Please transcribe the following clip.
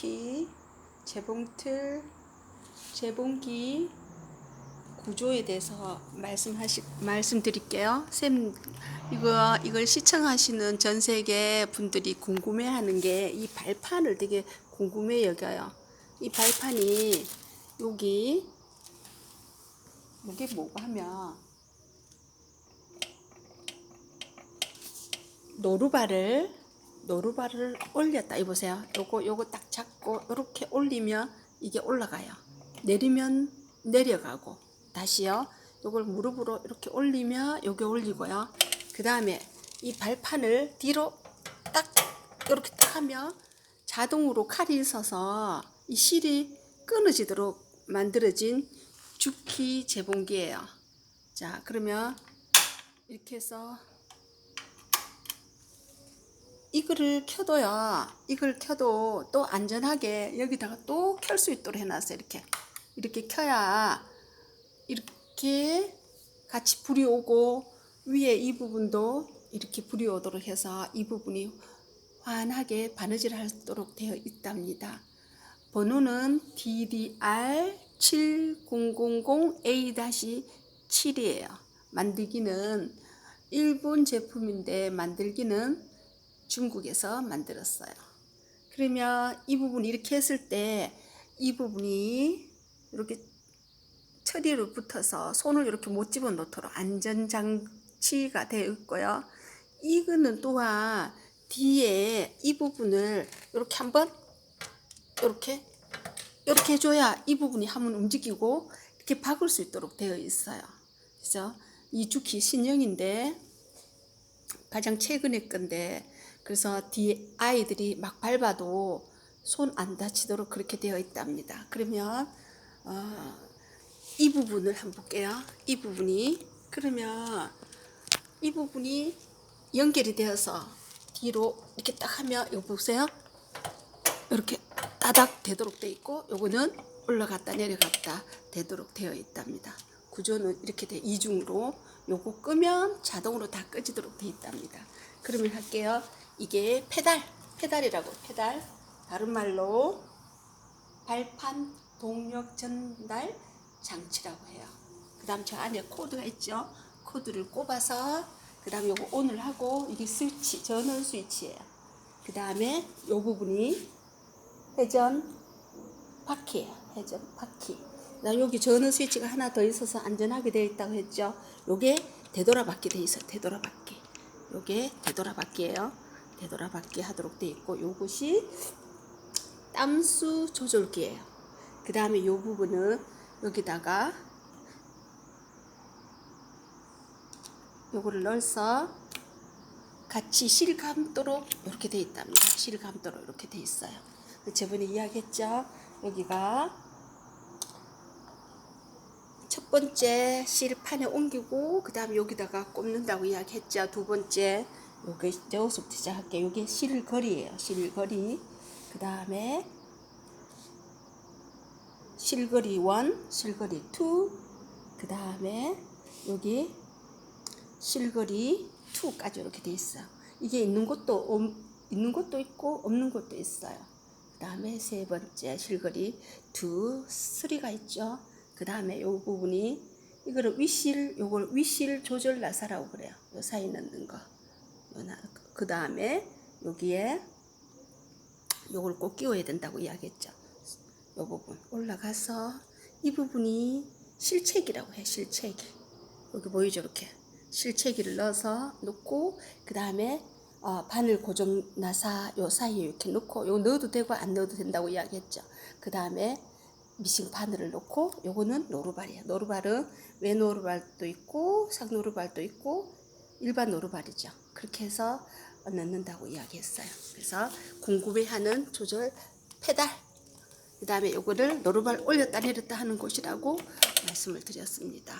재봉틀, 재봉틀, 재봉기 구조에 대해서 말씀하시 말씀드릴게요. 쌤 이거 이걸 시청하시는 전 세계 분들이 궁금해하는 게 이 발판을 되게 궁금해 여겨요. 이 발판이 여기 이게 뭐가 하면 노루발을 노루발을 올렸다 이 보세요. 요거 요거 딱 잡고 이렇게 올리면 이게 올라가요. 내리면 내려가고 다시요. 요걸 무릎으로 이렇게 올리면 요게 올리고요. 그 다음에 이 발판을 뒤로 딱 이렇게 딱 하면 자동으로 칼이 있어서 이 실이 끊어지도록 만들어진 주키 재봉기예요. 자 그러면 이렇게 해서 이거를 켜도요. 이걸 켜도 또 안전하게 여기다가 또 켤 수 있도록 해놨어요. 이렇게 이렇게 켜야 이렇게 같이 불이 오고 위에 이 부분도 이렇게 불이 오도록 해서 이 부분이 환하게 바느질 하도록 되어 있답니다. 번호는 DDR 7000A-7이에요. 만들기는 일본 제품인데 만들기는 중국에서 만들었어요. 그러면 이 부분 이렇게 했을 때 이 부분이 이렇게 처리로 붙어서 손을 이렇게 못 집어 넣도록 안전장치가 되어 있고요. 이거는 또한 뒤에 이 부분을 이렇게 한번 이렇게 이렇게 해줘야 이 부분이 한번 움직이고 이렇게 박을 수 있도록 되어 있어요. 그죠? 이 주키 신형인데 가장 최근의 건데 그래서 뒤에 아이들이 막 밟아도 손 안 다치도록 그렇게 되어 있답니다. 그러면 어, 이 부분을 한번 볼게요. 이 부분이 그러면 이 부분이 연결이 되어서 뒤로 이렇게 딱 하면 이거 보세요. 이렇게 따닥 되도록 되어 있고 요거는 올라갔다 내려갔다 되도록 되어 있답니다. 구조는 이렇게 돼 이중으로 요거 끄면 자동으로 다 끄지도록 되어 있답니다. 그러면 할게요. 이게 페달, 페달이라고 페달. 다른 말로 발판 동력 전달 장치라고 해요. 그 다음 저 안에 코드가 있죠. 코드를 꼽아서 그 다음에 요거 온을 하고 이게 스위치, 전원 스위치예요. 그 다음에 요 부분이 회전 바퀴예요. 회전 바퀴. 나 여기 전원 스위치가 하나 더 있어서 안전하게 되어 있다고 했죠. 요게 되돌아받기 되어 있어요. 되돌아받기. 요게 되돌아받기예요. 되돌아받기 하도록 되어 있고 요것이 땀수 조절기예요. 그 다음에 요 부분은 여기다가 요거를 넣어서 같이 실 감도록 이렇게 되어 있답니다. 실 감도록 이렇게 되어 있어요. 저번에 이야기했죠. 여기가 첫 번째 실판에 옮기고 그 다음에 여기다가 꼽는다고 이야기했죠. 두 번째 여기서부터 시작할게요. 요게 실거리예요. 실거리. 그 다음에 실거리 1, 실거리 2, 그 다음에 여기 실거리 2까지 이렇게 돼 있어요. 이게 있는 것도 없, 있는 것도 있고 없는 것도 있어요. 그 다음에 세 번째 실거리 2, 3가 있죠. 그 다음에 요 부분이 이거를 위실, 요걸 위실 조절 나사라고 그래요. 요 사이 넣는 거. 그 다음에 여기에 요걸 꼭 끼워야 된다고 이야기했죠. 요 부분 올라가서 이 부분이 실체기라고 해 실체기 여기 보이죠 이렇게 실체기를 넣어서 넣고 그 다음에 어, 바늘 고정 나사 요 사이에 이렇게 넣고 요 넣어도 되고 안 넣어도 된다고 이야기했죠. 그 다음에 미싱 바늘을 넣고 요거는 노루발이에요. 노루발은 외 노루발도 있고 상 노루발도 있고 일반 노루발이죠. 그렇게 해서 넣는다고 이야기했어요. 그래서 궁금해하는 조절 페달 그 다음에 요거를 노루발 올렸다 내렸다 하는 곳이라고 말씀을 드렸습니다.